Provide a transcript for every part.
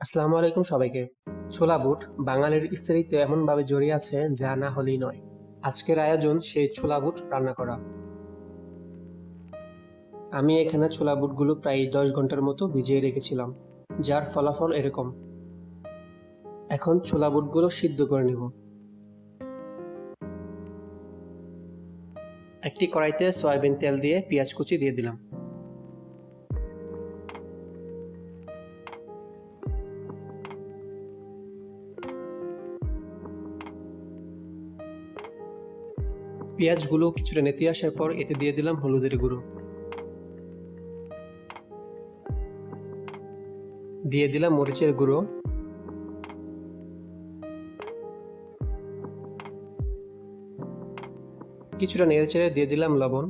আসসালামু আলাইকুম সবাইকে। ছোলা বুট বাঙালির ইফতারিতে এমনভাবে জড়িয়ে আছে যা না হলেই নয়। আজকের আয়োজন সেই ছোলা বুট রান্না করা। আমি এখানে ছোলা বুটগুলো প্রায় দশ ঘণ্টার মতো ভিজিয়ে রেখেছিলাম, যার ফলাফল এরকম। এখন ছোলা বুটগুলো সিদ্ধ করে নেব। একটি কড়াইতে সয়াবিন তেল দিয়ে পেঁয়াজ কুচি দিয়ে দিলাম। পেঁয়াজগুলো কিছুটা নেতি আসার পর এতে দিয়ে দিলাম হলুদের গুঁড়ো। দিয়ে দিলাম মরিচের গুঁড়ো। কিছুটা নেড়েচেড়ে দিয়ে দিলাম লবণ।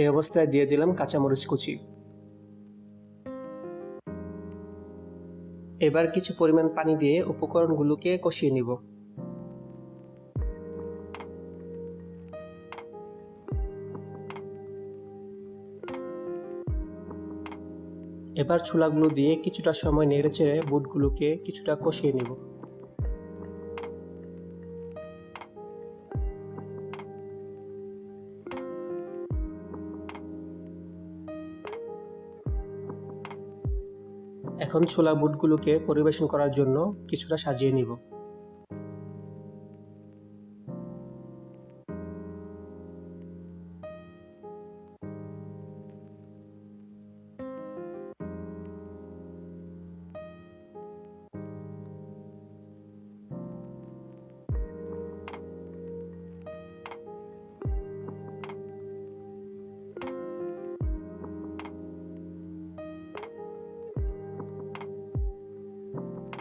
এই অবস্থায় দিয়ে দিলাম কাঁচামরিচ কুচি। এবার কিছু পরিমাণ পানি দিয়ে উপকরণগুলোকে কষিয়ে নিব। এবার ছোলাগুলো দিয়ে কিছুটা সময় নেড়ে চেড়ে বুটগুলোকে কিছুটা কষিয়ে নিব। এখন ছোলা বুটগুলোকে পরিবেশন করার জন্য কিছুটা সাজিয়ে নিব।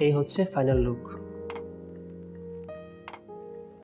এই হচ্ছে ফাইনাল লুক